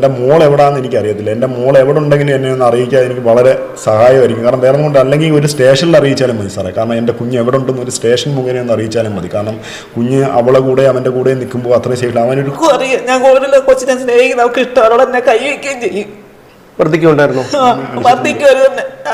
എന്റെ മോൾ എവിടാന്ന് എനിക്കറിയത്തില്ല. എന്റെ മോൾ എവിടെ ഉണ്ടെങ്കിലും എന്നെ ഒന്ന് അറിയിക്കാൻ എനിക്ക് വളരെ സഹായമായിരിക്കും. കാരണം വേറെ കൊണ്ട് അല്ലെങ്കിൽ ഒരു സ്റ്റേഷനിൽ അറിയിച്ചാലും മതി സാറേ. കാരണം എന്റെ കുഞ്ഞ് എവിടെ ഉണ്ടെന്ന് ഒരു സ്റ്റേഷൻ മുഖേന ഒന്ന് അറിയിച്ചാലും മതി. കാരണം കുഞ്ഞ് അവളെ കൂടെ അവന്റെ കൂടെ നിൽക്കുമ്പോൾ അത്രയും സേഫ് അവനൊരു അറിയാം. ഞാൻ കൊച്ചിനെ സ്നേഹിക്കുന്ന അവൾക്ക് ഇഷ്ടം. അവളെന്നെ കൈ വയ്ക്കുകയും ചെയ്യും. വർദ്ധിക്കുണ്ടായിരുന്നു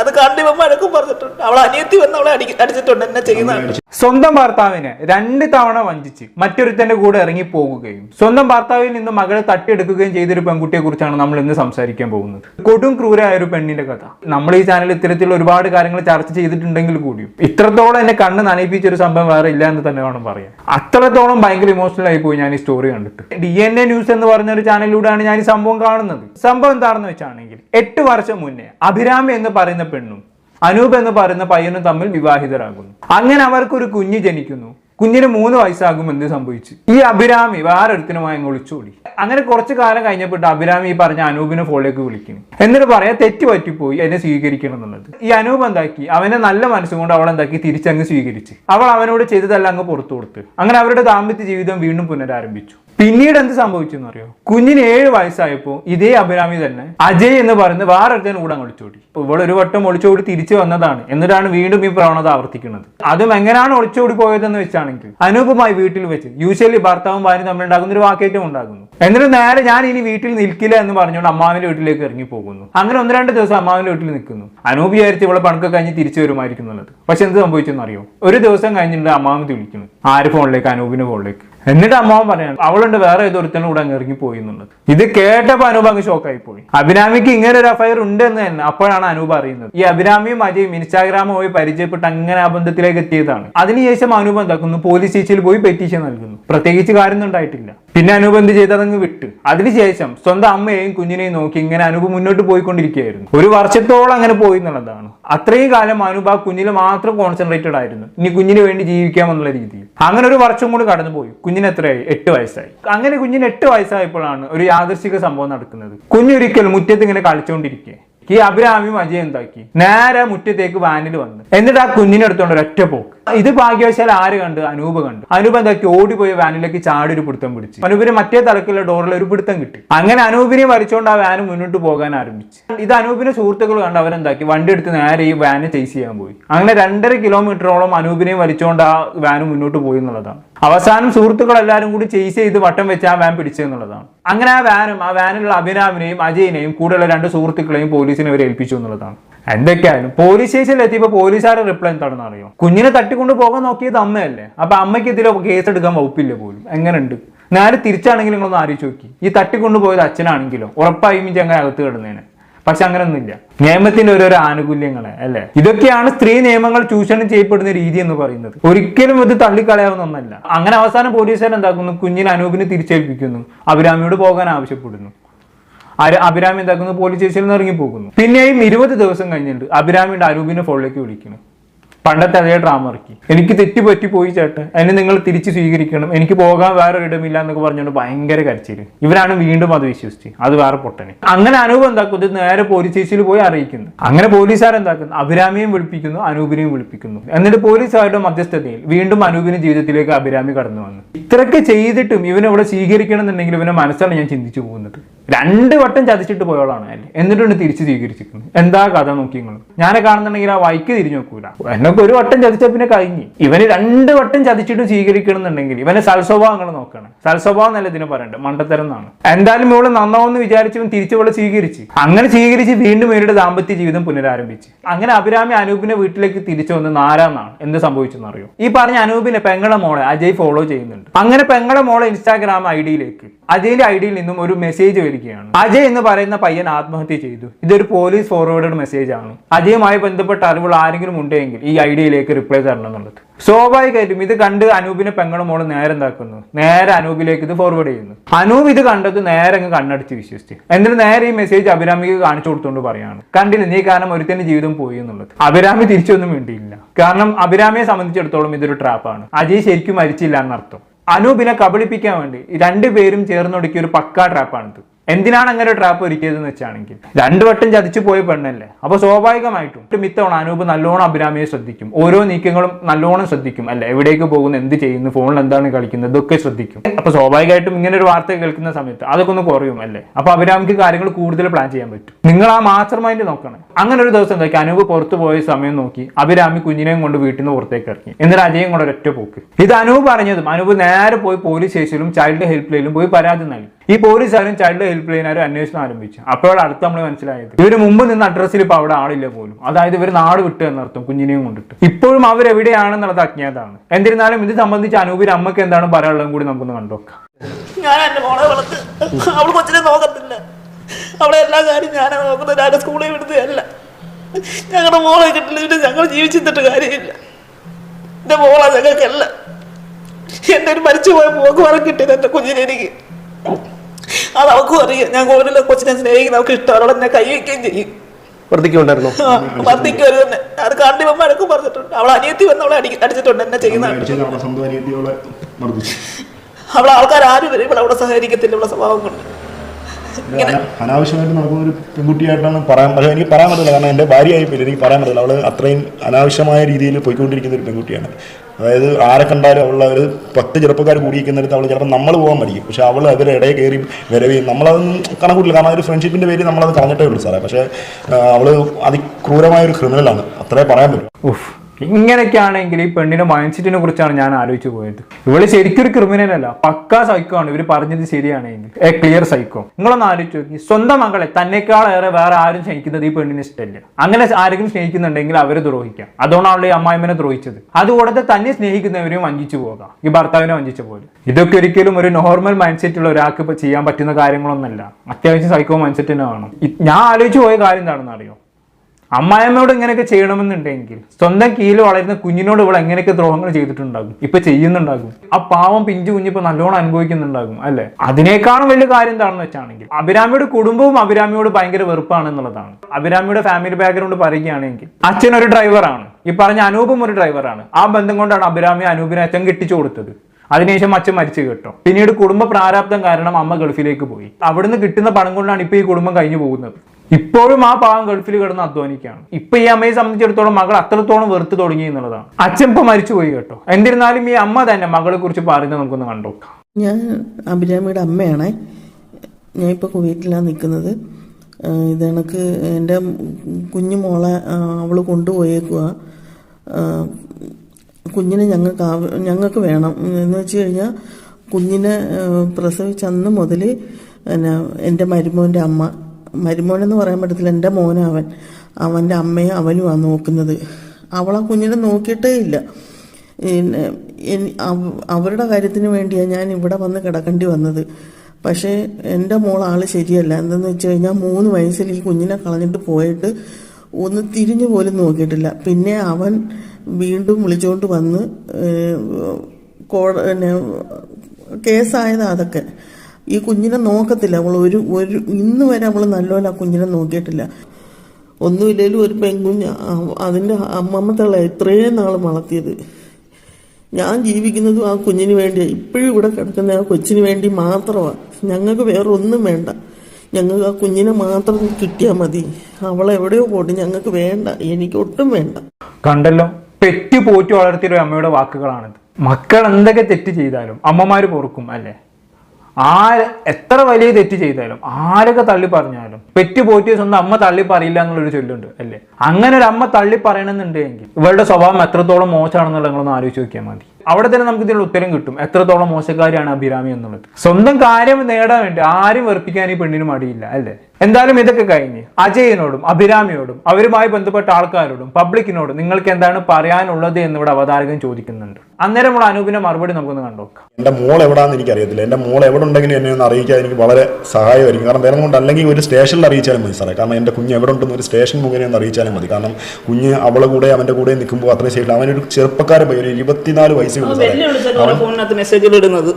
അത് കണ്ടിപ്പോ മഴക്കും പറഞ്ഞിട്ടുണ്ട്. അവൾ അനിയത്തി വന്ന് അവളെ അടിച്ചിട്ടുണ്ട്. എന്നെ ചെയ്യുന്ന സ്വന്തം ഭർത്താവിനെ രണ്ട് തവണ വഞ്ചിച്ച് മറ്റൊരുത്തന്റെ കൂടെ ഇറങ്ങി പോകുകയും സ്വന്തം ഭർത്താവിൽ നിന്ന് മകളെ തട്ടിയെടുക്കുകയും ചെയ്തൊരു പെൺകുട്ടിയെ കുറിച്ചാണ് നമ്മൾ ഇന്ന് സംസാരിക്കാൻ പോകുന്നത്. കൊടും ക്രൂരായ ഒരു പെണ്ണിന്റെ കഥ. നമ്മൾ ഈ ചാനൽ ഇത്തരത്തിലുള്ള ഒരുപാട് കാര്യങ്ങൾ ചർച്ച ചെയ്തിട്ടുണ്ടെങ്കിൽ കൂടിയും ഇത്രത്തോളം എന്നെ കണ്ണ് നനയിപ്പിച്ച ഒരു സംഭവം വേറെ ഇല്ല എന്ന് തന്നെ വേണം പറയാൻ. അത്രത്തോളം ഭയങ്കര ഇമോഷണൽ ആയി പോയി ഞാൻ ഈ സ്റ്റോറി കണ്ടിട്ട്. ഡി എൻ എ ന്യൂസ് എന്ന് പറഞ്ഞ ഒരു ചാനലിലൂടെയാണ് ഞാൻ ഈ സംഭവം കാണുന്നത്. സംഭവം എന്താണെന്ന് വെച്ചാണെങ്കിൽ എട്ട് വർഷം മുന്നേ അഭിരാമി എന്ന് പറയുന്ന പെണ്ണും അനൂപ് എന്ന് പറയുന്ന പയ്യനും തമ്മിൽ വിവാഹിതരാകുന്നു. അങ്ങനെ അവർക്കൊരു കുഞ്ഞ് ജനിക്കുന്നു. കുഞ്ഞിന് മൂന്ന് വയസ്സാകും എന്ത് സംഭവിച്ചു? ഈ അഭിരാമി വേറൊരുത്തിനുമായി അങ്ങ് ഒളിച്ചോടി. അങ്ങനെ കുറച്ചു കാലം കഴിഞ്ഞപ്പോട്ട് അഭിരാമി ഈ പറഞ്ഞ അനൂപിനെ ഫോണിലേക്ക് വിളിക്കുന്നു. എന്നിട്ട് പറയാ തെറ്റ് പറ്റിപ്പോയി എന്നെ സ്വീകരിക്കണം എന്നുള്ളത്. ഈ അനൂപ് എന്താക്കി? അവനെ നല്ല മനസ്സുകൊണ്ട് അവൾ എന്താക്കി? തിരിച്ചങ്ങ് സ്വീകരിച്ച്. അവൾ അവനോട് ചെയ്തതെല്ലാം അങ്ങ് പുറത്തു കൊടുത്ത്. അങ്ങനെ അവരുടെ ദാമ്പത്യ ജീവിതം വീണ്ടും പുനരാരംഭിച്ചു. പിന്നീട് എന്ത് സംഭവിച്ചു അറിയോ കുഞ്ഞിന് ഏഴ് വയസ്സായപ്പോ ഇതേ അഭിരാമി തന്നെ അജയ് എന്ന് പറയുന്ന വേറൊരുത്തൻ കൂടെ ഒളിച്ചോടി ഇവിടെ ഒരു വട്ടം ഒളിച്ചോടി തിരിച്ചു വന്നതാണ്. എന്നിട്ടാണ് വീണ്ടും ഈ പ്രവണത ആവർത്തിക്കുന്നത്. അതും എങ്ങനെയാണ് ഒളിച്ചോടി പോയതെന്ന് വെച്ചാണെങ്കിൽ അനൂപമായി വീട്ടിൽ വെച്ച് യൂഷ്വലി ഭർത്താവും ഭാര്യയും തമ്മിൽ ഉണ്ടാകുന്ന ഒരു വാക്കേറ്റം ഉണ്ടാകുന്നു. എന്നിട്ട് നേരെ ഞാൻ ഇനി വീട്ടിൽ നിൽക്കില്ല എന്ന് പറഞ്ഞുകൊണ്ട് അമ്മാവിന്റെ വീട്ടിലേക്ക് ഇറങ്ങി പോകുന്നു. അങ്ങനെ ഒന്ന് രണ്ട് ദിവസം അമ്മാവിന്റെ വീട്ടിൽ നിൽക്കുന്നു. അനൂപ് വിചാരിച്ച് ഇവിടെ പണക്ക് കഴിഞ്ഞ് തിരിച്ചു വരുമായിരിക്കും എന്നുള്ളത് പക്ഷെ എന്ത് സംഭവിച്ചെന്ന് അറിയോ ഒരു ദിവസം കഴിഞ്ഞിട്ട് അമ്മാവൻ വിളിക്കുന്നു ആര് ഫോണിലേക്ക്? അനൂപിന്റെ ഫോണിലേക്ക്. എന്നിട്ട് അമ്മാവൻ പറയാണ് അവളുണ്ട് വേറെ ഏതോ ഒരുത്തനും കൂടെ അങ്ങ് ഇറങ്ങി പോയി എന്നുള്ളത്. ഇത് കേട്ടപ്പോ അനൂപ് അങ്ങ് ഷോക്കായി പോയി അഭിരാമിക്ക് ഇങ്ങനെ ഒരു അഫയർ ഉണ്ട് എന്ന് തന്നെ അപ്പോഴാണ് അനൂപ് അറിയുന്നത്. ഈ അഭിരാമിയും അജയും ഇൻസ്റ്റാഗ്രാം പോയി പരിചയപ്പെട്ട് അങ്ങനെ ആ ബന്ധത്തിലേക്ക് എത്തിയതാണ്. അതിനുശേഷം അനൂപ് എന്താക്കുന്നു പോലീസ് സ്റ്റേഷനിൽ പോയി പെറ്റീഷൻ നൽകുന്നു. പ്രത്യേകിച്ച് കാര്യമൊന്നും ഉണ്ടായിട്ടില്ല. പിന്നെ അനൂപ് എന്ത് വിട്ട്. അതിനുശേഷം സ്വന്തം അമ്മയെയും കുഞ്ഞിനെയും നോക്കി ഇങ്ങനെ അനൂപ് മുന്നോട്ട് പോയിക്കൊണ്ടിരിക്കുകയായിരുന്നു. ഒരു വർഷത്തോളം അങ്ങനെ പോയി എന്നുള്ളതാണ്. അത്രയും കാലം അനൂപ് ആ കുഞ്ഞിൽ മാത്രം കോൺസെൻട്രേറ്റഡ് ആയിരുന്നു. ഇനി കുഞ്ഞിന് വേണ്ടി ജീവിക്കാം എന്നുള്ള രീതിയിൽ. അങ്ങനെ ഒരു വർഷം കൂടി കടന്നുപോയി. കുഞ്ഞിന് എത്രയായി? എട്ട് വയസ്സായി. അങ്ങനെ കുഞ്ഞിന് എട്ട് വയസ്സായപ്പോഴാണ് ഒരു യാദൃശിക സംഭവം നടക്കുന്നത്. കുഞ്ഞൊരിക്കൽ മുറ്റത്ത് ഇങ്ങനെ കളിച്ചുകൊണ്ടിരിക്കുക ഈ അഭിരാമിയും അജയ് എന്താക്കി? നേരെ മുറ്റത്തേക്ക് വാനിൽ വന്നു. എന്നിട്ട് ആ കുഞ്ഞിനെ എടുത്തോണ്ട് ഒരൊറ്റ പോക്ക്. ഇത് ഭാഗ്യവശാൽ ആര് കണ്ട്? അനൂപ് കണ്ടു. അനൂപ് എന്താക്കി? ഓടിപ്പോയി വാനിലേക്ക് ചാടി ഒരു പിടുത്തം പിടിച്ചു. അനൂപിന് മറ്റേ തലക്കുള്ള ഡോറിൽ ഒരു പിടുത്തം കിട്ടി. അങ്ങനെ അനൂപിനെ വരച്ചോണ്ട് ആ വാന് മുന്നോട്ട് പോകാൻ ആരംഭിച്ചു. ഇത് അനൂപിന്റെ സുഹൃത്തുക്കൾ കണ്ട് അവരെന്താക്കി? വണ്ടി എടുത്ത് നേരെ ഈ വാന് ചേസ് ചെയ്യാൻ പോയി. അങ്ങനെ രണ്ടര കിലോമീറ്ററോളം അനൂപിനെ വരച്ചുകൊണ്ട് ആ വാന് മുന്നോട്ട് പോയി എന്നുള്ളതാണ്. അവസാനം സുഹൃത്തുക്കൾ എല്ലാവരും കൂടി ചേസ് ചെയ്ത് വട്ടം വെച്ച് ആ വാൻ പിടിച്ചു എന്നുള്ളതാണ്. അങ്ങനെ ആ വാനും ആ വാനിലുള്ള അഭിനാമിനെയും അജയിനെയും കൂടെയുള്ള രണ്ട് സുഹൃത്തുക്കളെയും പോലീസിനെ അവർ ഏൽപ്പിച്ചു എന്നുള്ളതാണ്. എന്തൊക്കെയായാലും പോലീസ് സ്റ്റേഷനിൽ എത്തിയപ്പോൾ പോലീസുകാരുടെ റിപ്ലൈ എന്താണെന്ന് അറിയോ? കുഞ്ഞിനെ തട്ടിക്കൊണ്ട് പോകാൻ നോക്കിയത് അമ്മയല്ലേ? അപ്പൊ അമ്മയ്ക്ക് കേസെടുക്കാൻ വകുപ്പില്ല പോലും. എങ്ങനെയുണ്ട്? നേരെ തിരിച്ചാണെങ്കിലും നിങ്ങളൊന്ന് ആലോചിച്ച് നോക്കി. ഈ തട്ടിക്കൊണ്ടുപോയത് അച്ഛനാണെങ്കിലോ? ഉറപ്പായും ഇഞ്ചി അകത്ത് കിടന്നേനെ. പക്ഷെ അങ്ങനൊന്നുമില്ല. നിയമത്തിന്റെ ഓരോരോ ആനുകൂല്യങ്ങളെ അല്ലെ? ഇതൊക്കെയാണ് സ്ത്രീ നിയമങ്ങൾ ചൂഷണം ചെയ്യപ്പെടുന്ന രീതി എന്ന് പറയുന്നത്. ഒരിക്കലും ഇത് തള്ളിക്കളയാവുന്ന ഒന്നല്ല. അങ്ങനെ അവസാനം പോലീസുകാർ എന്താക്കുന്നു? കുഞ്ഞിനെ അനൂപിനെ തിരിച്ചേൽപ്പിക്കുന്നു. അഭിരാമിയോട് പോകാൻ ആവശ്യപ്പെടുന്നു. അഭിരാമി എന്താക്കുന്നു? പോലീസ് സ്റ്റേഷനിൽ നിന്ന് ഇറങ്ങി പോകുന്നു പിന്നെയും ഇരുപത് ദിവസം കഴിഞ്ഞിട്ട് അഭിരാമിയുടെ അനൂപിനെ ഫോണിലേക്ക് വിളിക്കുന്നു. പണ്ടത്തെ അതേ ഡ്രാമ ഇറക്കി. എനിക്ക് തെറ്റ് പറ്റി പോയി ചേട്ടൻ അതിനെ നിങ്ങൾ തിരിച്ച് സ്വീകരിക്കണം. എനിക്ക് പോകാൻ വേറെ ഇടമില്ല എന്നൊക്കെ പറഞ്ഞുകൊണ്ട് ഭയങ്കര കരച്ചിൽ. ഇവരാണ് വീണ്ടും അത് വിശ്വസിച്ച്. അത് വേറെ പൊട്ടനെ. അങ്ങനെ അനൂപ് എന്താക്കും നേരെ പോലീസ് സ്റ്റേഷനിൽ പോയി അറിയിക്കുന്നു. അങ്ങനെ പോലീസുകാർ എന്താക്കുന്നു? അഭിരാമിയും വിളിപ്പിക്കുന്നു അനൂപിനെയും വിളിപ്പിക്കുന്നു. എന്നിട്ട് പോലീസുകാരുടെ മധ്യസ്ഥതയിൽ വീണ്ടും അനൂപിന്റെ ജീവിതത്തിലേക്ക് അഭിരാമി കടന്നു വന്നു. ഇത്രയൊക്കെ ചെയ്തിട്ടും ഇവനെ ഇവിടെ സ്വീകരിക്കണം എന്നുണ്ടെങ്കിൽ ഇവനെ മനസ്സാണ് ഞാൻ ചിന്തിച്ചു പോകുന്നത്. രണ്ട് വട്ടം ചതിച്ചിട്ട് പോയോളാണ് അല്ലേ എന്നിട്ടുണ്ട് തിരിച്ച് സ്വീകരിച്ചിരിക്കുന്നത് എന്താ കഥ നോക്കി നിങ്ങൾ ഞാനെ കാണുന്നുണ്ടെങ്കിൽ ആ വൈക്ക് തിരിഞ്ഞു നോക്കൂല. എന്നൊക്കെ ഒരു വട്ടം ചതിച്ച പിന്നെ കഴിഞ്ഞ്. ഇവന് രണ്ട് വട്ടം ചതിച്ചിട്ട് സ്വീകരിക്കണം എന്നുണ്ടെങ്കിൽ ഇവനെ സൽസ്വഭാവങ്ങൾ നോക്കണം. സൽസ്വഭാവം എന്നല്ല ഇതിനെ പറയണ്ട മണ്ടത്തരം എന്നാണ്. എന്തായാലും ഇവൾ നന്നാവെന്ന് വിചാരിച്ചവൻ തിരിച്ചു സ്വീകരിച്ച്. അങ്ങനെ സ്വീകരിച്ച് വീണ്ടും ഇവരുടെ ദാമ്പത്യ ജീവിതം പുനരാരംഭിച്ച്. അങ്ങനെ അഭിരാമി അനൂപിനെ വീട്ടിലേക്ക് തിരിച്ചു വന്ന് നാരാന്നാണ് എന്ത് സംഭവിച്ചെന്ന് അറിയോ? ഈ പറഞ്ഞ അനൂപിനെ പെങ്ങളെ മോളെ അജയ് ഫോളോ ചെയ്യുന്നുണ്ട്. അങ്ങനെ പെങ്ങളെ മോളെ ഇൻസ്റ്റാഗ്രാം ഐ ഡിയിലേക്ക് അജയിന്റെ ഐ ഡിയിൽ നിന്നും ഒരു മെസ്സേജ് വരികയാണ് അജയ് എന്ന് പറയുന്ന പയ്യൻ ആത്മഹത്യ ചെയ്തു. ഇതൊരു പോലീസ് ഫോർവേഡ് മെസ്സേജ് ആണ്. അജയുമായി ബന്ധപ്പെട്ട അറിവുകൾ ആരെങ്കിലും ഉണ്ടെങ്കിൽ ഈ ഐഡിയയിലേക്ക് റിപ്ലൈ തരണം എന്നുള്ളത്. സ്വാഭാവികമായിട്ടും ഇത് കണ്ട് അനൂപിനെ പെങ്ങളും മോളും നേരെ എന്താക്കുന്നു? നേരെ അനൂപിലേക്ക് ഇത് ഫോർവേഡ് ചെയ്യുന്നു. അനൂപ് ഇത് കണ്ടത് നേരെ അങ്ങ് കണ്ണടിച്ച് വിശ്വസിച്ച്. എന്നിട്ട് നേരെ ഈ മെസ്സേജ് അഭിരാമിക്ക് കാണിച്ചു കൊടുത്തോണ്ട് പറയാണ്. കണ്ടില്ല നീ കാരണം ഒരുത്തന്റെ ജീവിതം പോയി എന്നുള്ളത്. അഭിരാമി തിരിച്ചൊന്നും വേണ്ടിയില്ല കാരണം അഭിരാമിയെ സംബന്ധിച്ചിടത്തോളം ഇതൊരു ട്രാപ്പാണ് അജയ് ശരിക്കും മരിച്ചില്ല എന്നർത്ഥം. അനൂപിനെ കബളിപ്പിക്കാൻ വേണ്ടി രണ്ടുപേരും ചേർന്നൊടുക്കിയ ഒരു പക്കാ ട്രാപ്പാണിത് എന്തിനാണ് അങ്ങനെ ഒരു ട്രാപ്പ് ഒരുക്കിയതെന്ന് വെച്ചാണെങ്കിൽ രണ്ടു വട്ടം ചതിച്ചു പോയ പെണ്ണല്ലേ? അപ്പൊ സ്വാഭാവികമായിട്ടും മിത്തവണ അനൂപ് നല്ലോണം അഭിരാമിയെ ശ്രദ്ധിക്കും. ഓരോ നീക്കങ്ങളും നല്ലോണം ശ്രദ്ധിക്കും. അല്ലെ? എവിടേക്ക് പോകുന്നു? എന്ത് ചെയ്യുന്നു? ഫോണിൽ എന്താണ് കളിക്കുന്നത്? ഇതൊക്കെ ശ്രദ്ധിക്കും. അപ്പൊ സ്വാഭാവികമായിട്ടും ഇങ്ങനെ ഒരു വാർത്ത കേൾക്കുന്ന സമയത്ത് അതൊക്കെ ഒന്ന് കുറയും അല്ലേ? അപ്പൊ അഭിരാമിക്ക് കാര്യങ്ങൾ കൂടുതൽ പ്ലാൻ ചെയ്യാൻ പറ്റും. നിങ്ങൾ ആ മാസ്റ്റർ മൈൻഡ് നോക്കണം. അങ്ങനെ ഒരു ദിവസം എന്താക്കി അനൂപ് പുറത്തു പോയ സമയം നോക്കി അഭിരാമി കുഞ്ഞിനെയും കൊണ്ട് വീട്ടിൽ നിന്ന് പുറത്തേക്ക് ഇറങ്ങി. എന്നിട്ട് അജയും കൊണ്ട് ഒരൊറ്റ പോക്ക്. ഇത് അനൂപ് പറഞ്ഞതും അനൂപ് നേരെ പോയി പോലീസ് സ്റ്റേഷനിലും ചൈൽഡ് ഹെൽപ്പ് ലൈനിലും പോയി പരാതി നൽകി. ഈ പോലീസുകാരും ചൈൽഡ് ഹെൽപ്പ് ലൈനാരും അന്വേഷണം ആരംഭിച്ചു. അപ്പോഴാണ് അടുത്ത് നമ്മൾ മനസ്സിലായത്. ഇവർ മുമ്പ് നിന്ന് അഡ്രസ്സിൽ ഇപ്പൊ അവിടെ ആളില്ല പോലും. അതായത് ഇവർ നാട് വിട്ടു എന്നർത്ഥം കുഞ്ഞിനെയും കൊണ്ടിട്ട്. ഇപ്പോഴും അവരെവിടെയാണെന്നുള്ളത് അജ്ഞാതാണ് എന്നിരുന്നാലും ഇത് സംബന്ധിച്ച് അനൂപിന് അമ്മയ്ക്ക് എന്താണ് പറയാനുള്ളതും കൂടി നമുക്കൊന്ന് കണ്ടോക്കാം ഞാൻ കൊച്ചിനെ നോക്കത്തില്ല. അവളെ എല്ലാ കാര്യം ഞാനാണ് നോക്കുന്നത്. ഞാൻ സ്കൂളിൽ വിടുന്നതല്ല. ഞങ്ങളുടെ മോളെ കിട്ടില്ല. ഞങ്ങൾ ജീവിച്ചിട്ട് കാര്യമില്ല. എന്റെ മോളെ ഞങ്ങൾക്കല്ല. എന്റെ ഒരു മരിച്ചുപോയ പോക്ക് എന്റെ കുഞ്ഞിനെ എനിക്ക്. അത് അവൾക്കും അറിയാം ഞാൻ കൂടുതൽ കൊച്ചിനെ സ്നേഹിക്കുന്ന അവൾക്ക് ഇഷ്ടം അവളെ എന്നെ കൈവയ്ക്കുകയും ചെയ്യും. വർദ്ധിക്കുണ്ടായിരുന്നു ആ, വർദ്ധിക്കുമരുത് തന്നെ അത് കാണ്ടിപ്പം വഴക്കും പറഞ്ഞിട്ടുണ്ട്. അവൾ അനിയത്തി വന്ന് അവളെ അടി അടിച്ചിട്ടുണ്ട്. എന്നെ ചെയ്യുന്ന അവളെ ആൾക്കാർ ആരും വരും ഇവിടെ അവിടെ സഹകരിക്കത്തില്ല. ഇവിടെ സ്വഭാവം കൊണ്ട്. അനാവശ്യമായിട്ട് നടക്കുന്ന ഒരു പെൺകുട്ടിയായിട്ടാണ് പറയാൻ പക്ഷേ എനിക്ക് പറയാൻ പറ്റില്ല കാരണം എന്റെ ഭാര്യയായി പോയില്ല എനിക്ക് പറയാൻ പറ്റില്ല അവൾ അത്രയും അനാവശ്യമായ രീതിയിൽ പോയിക്കൊണ്ടിരിക്കുന്ന ഒരു പെൺകുട്ടിയാണ്. അതായത് ആരെ കണ്ടാലും അവളുടെ ഒരു പത്ത് ചെറുപ്പക്കാർ കൂടിയിരിക്കുന്നിടത്ത് അവൾ ചിലപ്പോൾ നമ്മൾ പോകാൻ മടിക്കും. പക്ഷെ അവൾ അവരുടെ ഇടയിൽ കയറി വരവേയും നമ്മളതൊന്നും കണക്കൂട്ടില്ല. കാരണം ഒരു ഫ്രണ്ട്ഷിപ്പിന്റെ പേര് നമ്മളത് കളഞ്ഞിട്ടേ ഉള്ളൂ സാറേ. പക്ഷേ അവൾ അതിക്രൂരമായ ഒരു ക്രിമിനലാണ് അത്രേ പറയാൻ പറ്റും. ഉഫ് ഇങ്ങനെയൊക്കെ ആണെങ്കിൽ ഈ പെണ്ണിന്റെ മൈൻഡ് സെറ്റിനെ കുറിച്ചാണ് ഞാൻ ആലോചിച്ചു പോയത്. ഇവൾ ശരിക്കൊരു ക്രിമിനൽ അല്ല. പക്കാ സൈക്കോ ആണ്. ഇവർ പറഞ്ഞത് ശരിയാണെങ്കിൽ. എ ക്ലിയർ സൈക്കോ നിങ്ങളൊന്ന് ആലോചിച്ച് നോക്കി. സ്വന്തം മകളെ തന്നെക്കാളേറെ വേറെ ആരും സ്നേഹിക്കുന്നത് ഈ പെണ്ണിന് ഇഷ്ടമില്ല. അങ്ങനെ ആരെങ്കിലും സ്നേഹിക്കുന്നുണ്ടെങ്കിൽ അവരെ ദ്രോഹിക്കാം. അതുകൊണ്ടാണല്ലോ ഈ അമ്മായിമ്മനെ ദ്രോഹിച്ചത്. അതുകൂടാതെ തന്നെ സ്നേഹിക്കുന്നവരെയും വഞ്ചിച്ചു പോകാം. ഈ ഭർത്താവിനെ വഞ്ചിച്ചു പോലെ. ഇതൊക്കെ ഒരിക്കലും ഒരു നോർമൽ മൈൻഡ് സെറ്റ് ഉള്ള ഒരാൾക്ക് ചെയ്യാൻ പറ്റുന്ന കാര്യങ്ങളൊന്നല്ല. അത്യാവശ്യം സൈക്കോ മൈൻഡ് സെറ്റ് തന്നെ വേണം. ഞാൻ ആലോചിച്ചു പോയ കാര്യം എന്താണെന്ന് അറിയോ അമ്മായിമ്മയോട് ഇങ്ങനെയൊക്കെ ചെയ്യണമെന്നുണ്ടെങ്കിൽ സ്വന്തം കീഴിൽ വളരുന്ന കുഞ്ഞിനോട് ഇവൾ എങ്ങനെയൊക്കെ ദ്രോഹങ്ങൾ ചെയ്തിട്ടുണ്ടാകും? ഇപ്പൊ ചെയ്യുന്നുണ്ടാകും. ആ പാവം പിഞ്ചു കുഞ്ഞിപ്പോ നല്ലോണം അനുഭവിക്കുന്നുണ്ടാകും അല്ലെ? അതിനേക്കാളും വലിയ കാര്യം എന്താണെന്ന് വെച്ചാണെങ്കിൽ അഭിരാമിയുടെ കുടുംബവും അഭിരാമിയോട് ഭയങ്കര വെറുപ്പാണ് എന്നുള്ളതാണ്. അഭിരാമിയുടെ ഫാമിലി ബാക്ക്ഗ്രൗണ്ട് പറയുകയാണെങ്കിൽ അച്ഛൻ ഒരു ഡ്രൈവറാണ്. ഈ പറഞ്ഞ അനൂപും ഒരു ഡ്രൈവറാണ്. ആ ബന്ധം കൊണ്ടാണ് അഭിരാമി അനൂപിനെ അച്ഛൻ കെട്ടിച്ചു കൊടുത്തത്. അതിനുശേഷം അച്ഛൻ മരിച്ചു കേട്ടോ. പിന്നീട് കുടുംബ പ്രാരാബ്ദം കാരണം അമ്മ ഗൾഫിലേക്ക് പോയി. അവിടുന്ന് കിട്ടുന്ന പണം കൊണ്ടാണ് ഇപ്പൊ ഈ കുടുംബം കഴിഞ്ഞു പോകുന്നത്. ഇപ്പോഴും ആ പാവം ഗൾഫിൽ കിടന്ന് അധ്വാനിക്കുകയാണ്. ഇപ്പൊ ഈ അമ്മയെ സംബന്ധിച്ചിടത്തോളം മകൾ അത്രത്തോളം വെറുത്ത് തുടങ്ങി എന്നുള്ളതാണ്. അച്ഛൻ ഇപ്പൊ മരിച്ചുപോയി കേട്ടോ. എന്നിരുന്നാലും ഈ അമ്മ തന്നെ മകളെ കുറിച്ച് പറയുന്നത് നമുക്കൊന്ന് കണ്ടോക്കാം ഞാൻ അഭിരാമിയുടെ അമ്മയാണ്. ഞാൻ ഇപ്പൊ കുവൈറ്റിലാണ് നിൽക്കുന്നത്. ഇത് കണക്ക് എന്റെ കുഞ്ഞു മോളെ അവൾ കൊണ്ടുപോയേക്കുക കുഞ്ഞിനെ ഞങ്ങൾക്ക് ഞങ്ങൾക്ക് വേണം. എന്ന് വെച്ച് കഴിഞ്ഞാൽ കുഞ്ഞിനെ പ്രസവിച്ചന്ന് മുതൽ പിന്നെ എന്റെ മരുമോന്റെ അമ്മ മരുമോനെന്ന് പറയാൻ പറ്റത്തില്ല. എന്റെ മോനവൻ അവന്റെ അമ്മയും അവനുമാണ് നോക്കുന്നത്. അവളെ കുഞ്ഞിനെ നോക്കിയിട്ടേ ഇല്ല. പിന്നെ അവരുടെ കാര്യത്തിന് വേണ്ടിയാണ് ഞാൻ ഇവിടെ വന്ന് കിടക്കേണ്ടി വന്നത്. പക്ഷേ എന്റെ മോൾ ആൾ ശരിയല്ല. എന്തെന്ന് വെച്ച് കഴിഞ്ഞാൽ മൂന്ന് വയസ്സിൽ ഈ കുഞ്ഞിനെ കളഞ്ഞിട്ട് പോയിട്ട് ഒന്ന് തിരിഞ്ഞു പോലും നോക്കിയിട്ടില്ല. പിന്നെ അവൻ വീണ്ടും വിളിച്ചുകൊണ്ട് വന്ന് ഏഹ്, കോട പിന്നെ കേസായതാ അതൊക്കെ. ഈ കുഞ്ഞിനെ നോക്കത്തില്ല. അവൾ ഒരു ഒരു ഇന്ന് വരെ അവൾ നല്ലപോലെ ആ കുഞ്ഞിനെ നോക്കിയിട്ടില്ല. ഒന്നുമില്ലെങ്കിലും ഒരു പെൺകുഞ്ഞ് അതിന്റെ അമ്മമ്മത്തള്ള എത്രയും നാൾ വളർത്തിയത്. ഞാൻ ജീവിക്കുന്നതും ആ കുഞ്ഞിന് വേണ്ടിയാണ് ഇപ്പോഴും ഇവിടെ കിടക്കുന്ന ആ കൊച്ചിന് വേണ്ടി മാത്രമാണ് ഞങ്ങൾക്ക് വേറെ ഒന്നും വേണ്ട. ഞങ്ങൾക്ക് ആ കുഞ്ഞിനെ മാത്രം കിട്ടിയാൽ മതി. അവളെ എവിടെയോ പോട്ടെ. ഞങ്ങൾക്ക് വേണ്ട. എനിക്ക് ഒട്ടും വേണ്ട. കണ്ടല്ലോ? പെറ്റ് പോറ്റി വളർത്തിയ ഒരു അമ്മയുടെ വാക്കുകളാണിത്. മക്കൾ എന്തൊക്കെ തെറ്റ് ചെയ്താലും അമ്മമാര് പൊറുക്കും അല്ലേ? ആര് എത്ര വലിയ തെറ്റ് ചെയ്താലും ആരൊക്കെ തള്ളി പറഞ്ഞാലും പെറ്റ് പോറ്റിയ സ്വന്തം അമ്മ തള്ളി പറയില്ല എന്നുള്ളൊരു ചൊല്ലുണ്ട് അല്ലേ? അങ്ങനെ ഒരു അമ്മ തള്ളി പറയണമെന്നുണ്ടെങ്കിൽ ഇവളുടെ സ്വഭാവം എത്രത്തോളം മോശമാണെന്നുള്ള നിങ്ങളൊന്ന് ആലോചിച്ച് നോക്കിയാൽ മതി. അവിടെ തന്നെ നമുക്ക് ഇതിനുള്ള ഉത്തരം കിട്ടും. എത്രത്തോളം മോശക്കാരിയാണ് അഭിരാമി എന്നുള്ളത്. സ്വന്തം കാര്യം നേടാൻ വേണ്ടി ആരും വെറുപ്പിക്കാൻ ഈ പെണ്ണിന് മടിയില്ല അല്ലേ? എന്തായാലും ഇതൊക്കെ കഴിഞ്ഞ് അജയനോടും അഭിരാമിയോടും അവരുമായി ബന്ധപ്പെട്ട ആൾക്കാരോടും പബ്ലിക്കിനോടും നിങ്ങൾക്ക് എന്താണ് പറയാനുള്ളത് എന്നിവിടെ അവതാരകൻ ചോദിക്കുന്നുണ്ട്. അന്നേരം നമ്മൾ അനൂപിന്റെ മറുപടി നമുക്കൊന്ന് കണ്ടുനോക്കാം എന്റെ മോൾ എവിടാന്ന് എനിക്കറിയത്തില്ല. എന്റെ മോൾ എവിടെ ഉണ്ടെങ്കിലും എന്നെ ഒന്ന് അറിയിക്കാൻ എനിക്ക് വളരെ സഹായമായിരിക്കും. കാരണം വേറെ കൊണ്ട് അല്ലെങ്കിൽ ഒരു സ്റ്റേഷനിൽ അറിയിച്ചാലും മതി സാറേ. കാരണം എന്റെ കുഞ്ഞ് എവിടെ ഉണ്ടെന്ന് ഒരു സ്റ്റേഷൻ മുഖേന ഒന്ന് അറിയിച്ചാലും മതി. കാരണം കുഞ്ഞ് അവളെ കൂടെ അവന്റെ കൂടെ നിൽക്കുമ്പോൾ അത്രയും ശരിയില്ല അവനൊരു ചെറുപ്പക്കാരൻ പോയി. ഒരു ഇരുപത്തിനാല് വയസ്സേ ഫോണിനകത്ത് മെസ്സേജുകൾ ഇടുന്നത്.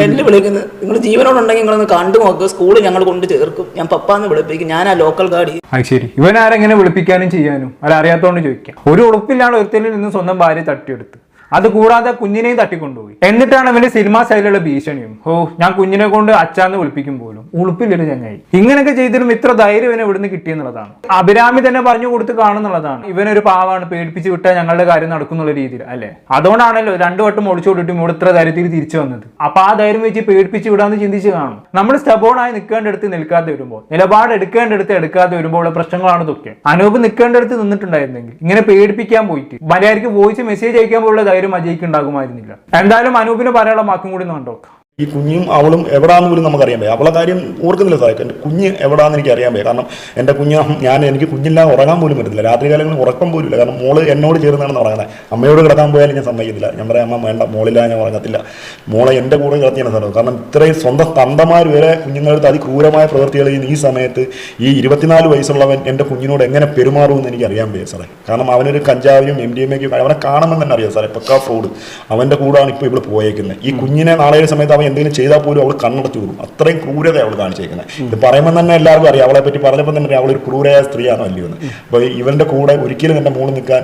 വെല്ലുവിളിക്കുന്നത്. നിങ്ങൾ ജീവനോടുണ്ടെങ്കിൽ നിങ്ങളൊന്ന് കണ്ടു നോക്ക്. സ്കൂളിൽ ഞങ്ങൾ കൊണ്ട് ചേർക്കും. ഞാൻ പപ്പാന്ന് വിളിപ്പിക്കും. ഞാൻ ആ ലോക്കൽ ഗാഡി അത് ശരി. ഇവൻ ആരെങ്ങനെ വിളിപ്പിക്കാനും ചെയ്യാനും? അല്ല അറിയാത്തോണ്ട് ചോദിക്കാം. ഒരു ഉറപ്പില്ലാണ്ട് ഒരുത്തലിൽ നിന്ന് സ്വന്തം ഭാര്യ തട്ടിയെടുത്ത്. അത് കൂടാതെ കുഞ്ഞിനെയും തട്ടിക്കൊണ്ടുപോയി. എന്നിട്ടാണ് അവന്റെ സിനിമാ ശൈലിയുള്ള ഭീഷണിയും. ഓ ഞാൻ കുഞ്ഞിനെ കൊണ്ട് അച്ചാന്ന് വിളിപ്പിക്കും പോലും. ഉളുപ്പില്ലൊരു ചങ്ങായി. ഇങ്ങനെയൊക്കെ ചെയ്തിട്ടും ഇത്ര ധൈര്യം ഇവനെ ഇവിടുന്ന് കിട്ടിയെന്നുള്ളതാണ്. അഭിരാമി തന്നെ പറഞ്ഞു കൊടുത്ത് കാണുന്നുള്ളതാണ്. ഇവനൊരു പാവാണ് പേടിപ്പിച്ച് വിട്ടാൽ ഞങ്ങളുടെ കാര്യം നടക്കുന്നുള്ള രീതിയിൽ അല്ലെ? അതുകൊണ്ടാണല്ലോ രണ്ടു വട്ടം ഒളിച്ചു ഒളിച്ചോടിട്ടും ഇവിടെ ഇത്ര ധൈര്യത്തിൽ തിരിച്ചു വന്നത്. അപ്പൊ ആ ധൈര്യം വെച്ച് പേടിപ്പിച്ച് വിടാന്ന് ചിന്തിച്ച് കാണും. നമ്മൾ സ്റ്റബോണായി നിൽക്കേണ്ടടുത്ത് നിൽക്കാതെ വരുമ്പോൾ നിലപാട് എടുക്കേണ്ടടുത്ത് എടുക്കാതെ വരുമ്പോൾ ഉള്ള പ്രശ്നങ്ങളാണ് ഇതൊക്കെ. അനൂപ് നിൽക്കേണ്ടടുത്ത് നിന്നിട്ടുണ്ടായിരുന്നെങ്കിൽ ഇങ്ങനെ പേടിപ്പിക്കാൻ പോയിട്ട് മലയാളിക്ക് വോയിസ് മെസ്സേജ് അയക്കാൻ പോലുള്ള ധൈര്യം അജയ്ക്ക് ഉണ്ടാകുമായിരുന്നില്ല. എന്തായാലും അനൂപിന് പറയാനുള്ള കൂടി കണ്ടോക്കാം ഈ കുഞ്ഞും അവളും എവിടാന്ന് പോലും നമുക്കറിയാൻ പറ്റും അവളെ കാര്യം ഓർക്കുന്നില്ല സാറേ എന്റെ കുഞ്ഞ് എവിടാന്ന് എനിക്ക് അറിയാൻ പറ്റും കാരണം എന്റെ കുഞ്ഞ് ഞാൻ എനിക്ക് കുഞ്ഞില്ലാതെ ഉറങ്ങാൻ പോലും പറ്റത്തില്ല. രാത്രി കാലങ്ങളിൽ ഉറക്കം പോലും ഇല്ല. കാരണം മോൾ എന്നോട് ചേർന്നാണ് ഉറങ്ങുന്നത് അമ്മയോട് കിടക്കാൻ പോയാലും ഞാൻ സമ്മതിക്കത്തില്ല. ഞാൻ പറയാം അമ്മ വേണ്ട. മോളില്ല ഞാൻ ഉറങ്ങത്തില്ല. മോളെ എന്റെ കൂടെ കിടത്തിയാണ് സാറേ കാരണം ഇത്രയും സ്വന്തം തന്തമാർ വരെ കുഞ്ഞുങ്ങളുടെ അതിക്രൂരമായ പ്രവൃത്തികൾ ചെയ്യുന്ന ഈ സമയത്ത് ഈ ഇരുപത്തിനാല് വയസ്സുള്ളവൻ എന്റെ കുഞ്ഞിനോട് എങ്ങനെ പെരുമാറുമെന്ന് എനിക്ക് അറിയാൻ പറ്റും സാറേ. കാരണം അവനൊരു കഞ്ചാവിനും എം ഡി എം എക്കും അവനെ കാണുമ്പോൾ തന്നെ അറിയാം സാറേ. പക്കാ ഫ്രോഡ്. അവന്റെ കൂടാണ് ഇപ്പോൾ ഇവിടെ പോയേക്കുന്നത്. ഈ കുഞ്ഞിനെ നാളെ സമയത്ത് അവൻ എന്തെങ്കിലും ചെയ്താൽ പോലും അവൾ കണ്ണടച്ചു കൊടുക്കും അത്രയും ക്രൂരത അവൾ കാണിച്ചേക്കുന്നത്. ഇത് പറയുമ്പോൾ തന്നെ എല്ലാവർക്കും അറിയാം. അവളെ പറ്റി പറഞ്ഞപ്പോൾ തന്നെ ഒരു ക്രൂരയായ സ്ത്രീയാണോ അല്ലയോ എന്ന്. അപ്പോൾ ഇവന്റെ കൂടെ ഒരിക്കലും എന്റെ മോൾ നിൽക്കാൻ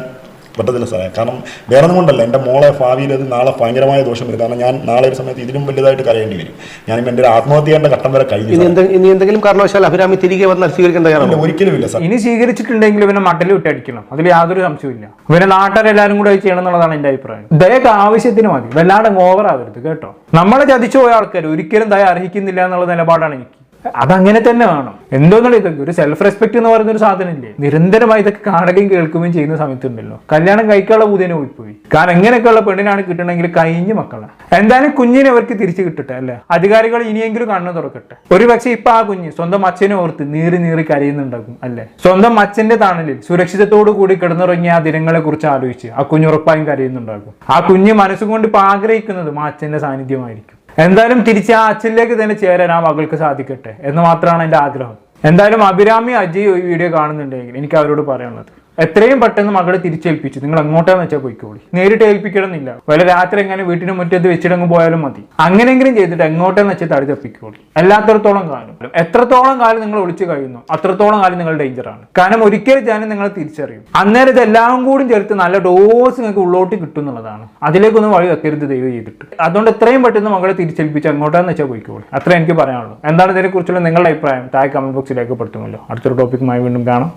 പറ്റത്തില്ല സാറേ. കാരണം വേറെ ഒന്നും കൊണ്ടല്ല. എന്റെ മോളെ ഭാവിയിൽ അത് നാളെ ഭയങ്കരമായ ദോഷം വരും കാരണം ഞാൻ നാളെ ഒരു സമയത്ത് ഇതിലും വലുതായിട്ട് കരയേണ്ടി വരും. ഞാനിപ്പോൾ എന്റെ ഒരു ആത്മഹത്യ ചെയ്യേണ്ട ഘട്ടം വരെ കഴിഞ്ഞു ഇനി. എന്തെങ്കിലും കാരണവശാൽ അഭിരാമി തിരികെ വന്നാൽ സ്വീകരിക്കാൻ തയ്യാറാണോ? ഇല്ല, ഒരിക്കലും ഇല്ല സാർ. ഇനി സ്വീകരിച്ചിട്ടുണ്ടെങ്കിൽ ഇവനെ മട്ടൽ വിട്ടടിക്കണം. അതിൽ യാതൊരു സംശയമില്ല ഇവനെ നാട്ടുകാരെല്ലാരും കൂടെ ചെയ്യണം എന്നുള്ളതാണ് എന്റെ അഭിപ്രായം. ദയൊക്കെ ആവശ്യത്തിന് മതി. വല്ലാണ്ട് ഓവർ ആവരുത് കേട്ടോ. നമ്മളെ ചതിച്ചു പോയ ആൾക്കാർ ഒരിക്കലും ദയ അർഹിക്കുന്നില്ല എന്നുള്ള നിലപാടാണ് എനിക്ക്. അതങ്ങനെ തന്നെ വേണം. എന്തോന്നുള്ള ഇതൊക്കെ ഒരു സെൽഫ് റെസ്പെക്ട് എന്ന് പറയുന്ന ഒരു സാധനം ഇല്ലേ നിരന്തരമായി ഇതൊക്കെ കാണുകയും കേൾക്കുകയും ചെയ്യുന്ന സമയത്തുണ്ടല്ലോ. കല്യാണം കഴിക്കാനുള്ള പൂതിനെ പോയിപ്പോയി. കാരണം എങ്ങനെയൊക്കെയുള്ള പെണ്ണിനാണ് കിട്ടണമെങ്കിൽ കഴിഞ്ഞ മക്കളെ. എന്തായാലും കുഞ്ഞിനെ അവർക്ക് തിരിച്ചു കിട്ടട്ടെ അല്ലെ? അധികാരികൾ ഇനിയെങ്കിലും കണ്ണു തുറക്കട്ടെ. ഒരു പക്ഷേ ഇപ്പൊ ആ കുഞ്ഞ് സ്വന്തം അച്ഛനെ ഓർത്ത് നീറി നീറി കരയുന്നുണ്ടാകും അല്ലെ? സ്വന്തം അച്ഛന്റെ തണലിൽ സുരക്ഷിതത്തോടു കൂടി കിടന്നുറങ്ങിയ ആ ദിനങ്ങളെ കുറിച്ച് ആലോചിച്ച് ആ കുഞ്ഞ് ഉറപ്പായും കരയുന്നുണ്ടാകും. ആ കുഞ്ഞ് മനസ്സുകൊണ്ട് ഇപ്പൊ ആഗ്രഹിക്കുന്നതും ആ അച്ഛന്റെ സാന്നിധ്യമായിരിക്കും. എന്തായാലും തിരിച്ച് ആ അച്ഛനിലേക്ക് തന്നെ ചേരാൻ ആ മകൾക്ക് സാധിക്കട്ടെ എന്ന് മാത്രമാണ് എന്റെ ആഗ്രഹം. എന്തായാലും അഭിരാമി അജയ് ഈ വീഡിയോ കാണുന്നുണ്ടെങ്കിൽ എനിക്ക് അവരോട് പറയാനുള്ളത്. എത്രയും പെട്ടെന്ന് മകളെ തിരിച്ചേൽപ്പിച്ചു. നിങ്ങൾ എങ്ങോട്ടാന്ന് വെച്ചാൽ പോയിക്കോളി. നേരിട്ട് ഏൽപ്പിക്കണമെന്നില്ല. വല്ല രാത്രി എങ്ങനെ വീട്ടിന് മുറ്റത്ത് വെച്ചിടങ്ങ് പോയാലും മതി. അങ്ങനെങ്കിലും ചെയ്തിട്ട് എങ്ങോട്ടെന്ന് വെച്ചാൽ തടി തപ്പിക്കോളി. അല്ലാത്തടത്തോളം കാലം. എത്രത്തോളം കാലം നിങ്ങൾ ഒളിച്ചു കഴിയുന്നു അത്രത്തോളം കാലം നിങ്ങൾ ഡേഞ്ചറാണ് കാരണം ഒരിക്കലും ഞാൻ നിങ്ങളെ തിരിച്ചറിയും. അന്നേരം ഇതെല്ലാം കൂടി ചേർത്ത് നല്ല ഡോസ് നിങ്ങൾക്ക് ഉള്ളോട്ട് കിട്ടും എന്നുള്ളതാണ്. അതിലേക്കൊന്നും വഴി വെക്കരുത് ദൈവം ചെയ്തിട്ട്. അതുകൊണ്ട് എത്രയും പെട്ടെന്ന് മകളെ തിരിച്ചേൽപ്പിച്ച് എങ്ങോട്ടാന്ന് വെച്ചാൽ പോയിക്കോളി. അത്ര എനിക്ക് പറയാനുള്ളൂ. എന്താണ് ഇതിനെക്കുറിച്ചുള്ള നിങ്ങളുടെ അഭിപ്രായം? താഴെ കമന്റ് ബോക്സിൽ രേഖപ്പെടുത്തുമല്ലോ. അടുത്തൊരു ടോപ്പിക്കുമായി വീണ്ടും കാണാം.